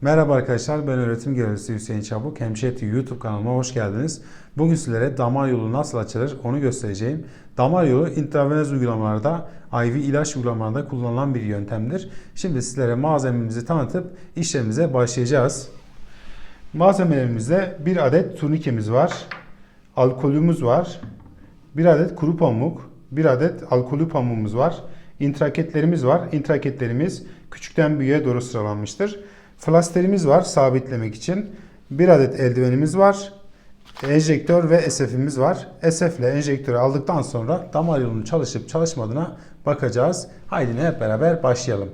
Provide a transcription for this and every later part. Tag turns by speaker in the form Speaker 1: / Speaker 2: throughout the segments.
Speaker 1: Merhaba arkadaşlar ben öğretim görevlisi Hüseyin Çabuk. TV YouTube kanalıma hoş geldiniz. Bugün sizlere damar yolu nasıl açılır onu göstereceğim. Damar yolu intravenöz uygulamalarda IV ilaç uygulamalarında kullanılan bir yöntemdir. Şimdi sizlere malzememizi tanıtıp işlemimize başlayacağız. Malzemelerimizde bir adet turnikemiz var. Alkolümüz var. Bir adet kuru pamuk. Bir adet alkolü pamuğumuz var. İntraketlerimiz var. İntraketlerimiz küçükten büyüğe doğru sıralanmıştır. Flasterimiz var sabitlemek için. Bir adet eldivenimiz var. Enjektör ve SF'imiz var. SF ile enjektörü aldıktan sonra damar yolunun çalışıp çalışmadığına bakacağız. Haydi hep beraber başlayalım.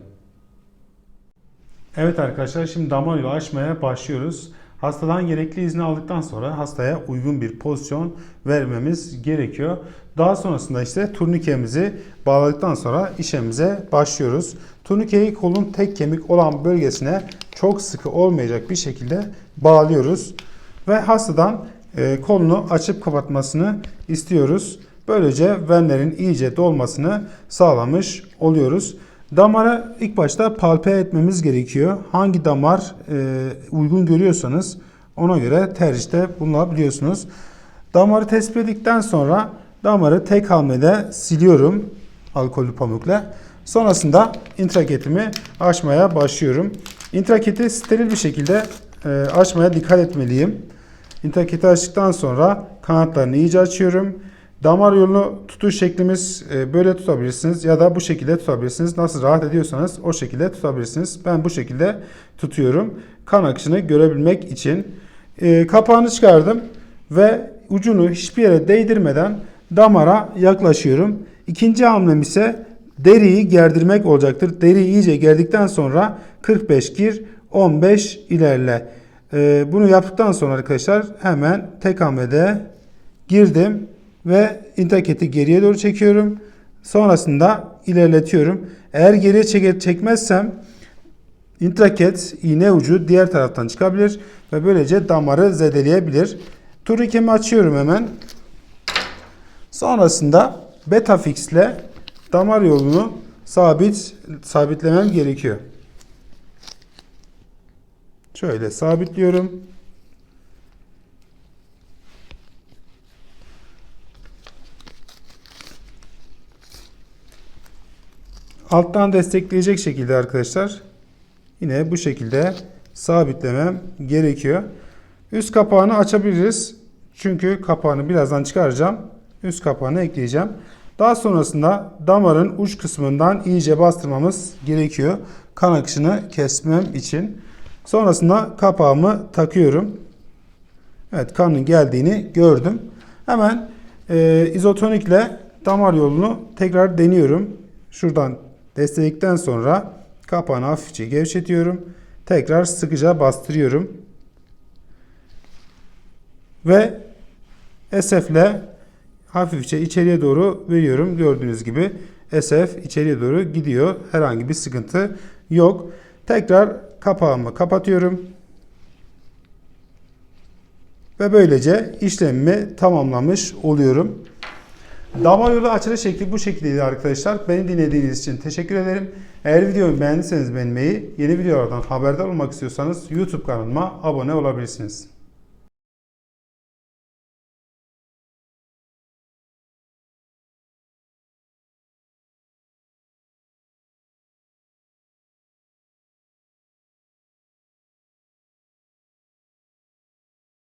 Speaker 1: Evet arkadaşlar şimdi damar yolu açmaya başlıyoruz. Hastadan gerekli izni aldıktan sonra hastaya uygun bir pozisyon vermemiz gerekiyor. Daha sonrasında işte turnikemizi bağladıktan sonra işemize başlıyoruz. Turnikeyi kolun tek kemik olan bölgesine çok sıkı olmayacak bir şekilde bağlıyoruz. Ve hastadan e, kolunu açıp kapatmasını istiyoruz. Böylece venlerin iyice dolmasını sağlamış oluyoruz. Damara ilk başta palpe etmemiz gerekiyor. Hangi damar e, uygun görüyorsanız ona göre tercihte bulunabiliyorsunuz. Damarı tespit ettikten sonra damarı tek hamlede siliyorum alkollü pamukla. Sonrasında intraketimi açmaya başlıyorum. Intraketi steril bir şekilde e, açmaya dikkat etmeliyim. İntraketi açtıktan sonra kanatlarını iyice açıyorum. Damar yolunu tutuş şeklimiz e, böyle tutabilirsiniz ya da bu şekilde tutabilirsiniz. Nasıl rahat ediyorsanız o şekilde tutabilirsiniz. Ben bu şekilde tutuyorum. Kan akışını görebilmek için. E, kapağını çıkardım ve ucunu hiçbir yere değdirmeden damara yaklaşıyorum. İkinci hamlem ise deriyi gerdirmek olacaktır. Deriyi iyice gerdikten sonra 45 gir, 15 ilerle. E, bunu yaptıktan sonra arkadaşlar hemen tek hamlede girdim ve intraketi geriye doğru çekiyorum. Sonrasında ilerletiyorum. Eğer geriye çeke- çekmezsem intraket iğne ucu diğer taraftan çıkabilir ve böylece damarı zedeleyebilir. Turnikemi açıyorum hemen. Sonrasında Betafix ile damar yolunu sabit sabitlemem gerekiyor. Şöyle sabitliyorum. Alttan destekleyecek şekilde arkadaşlar yine bu şekilde sabitlemem gerekiyor. Üst kapağını açabiliriz. Çünkü kapağını birazdan çıkaracağım. Üst kapağını ekleyeceğim. Daha sonrasında damarın uç kısmından iyice bastırmamız gerekiyor. Kan akışını kesmem için. Sonrasında kapağımı takıyorum. Evet kanın geldiğini gördüm. Hemen e, izotonikle damar yolunu tekrar deniyorum. Şuradan destekledikten sonra kapağını hafifçe gevşetiyorum. Tekrar sıkıca bastırıyorum. Ve SF ile hafifçe içeriye doğru veriyorum. Gördüğünüz gibi SF içeriye doğru gidiyor. Herhangi bir sıkıntı yok. Tekrar kapağımı kapatıyorum. Ve böylece işlemimi tamamlamış oluyorum. Damar yolu açılış şekli bu şekildeydi arkadaşlar. Beni dinlediğiniz için teşekkür ederim. Eğer videomu beğendiyseniz beğenmeyi, yeni videolardan haberdar olmak istiyorsanız YouTube kanalıma abone olabilirsiniz.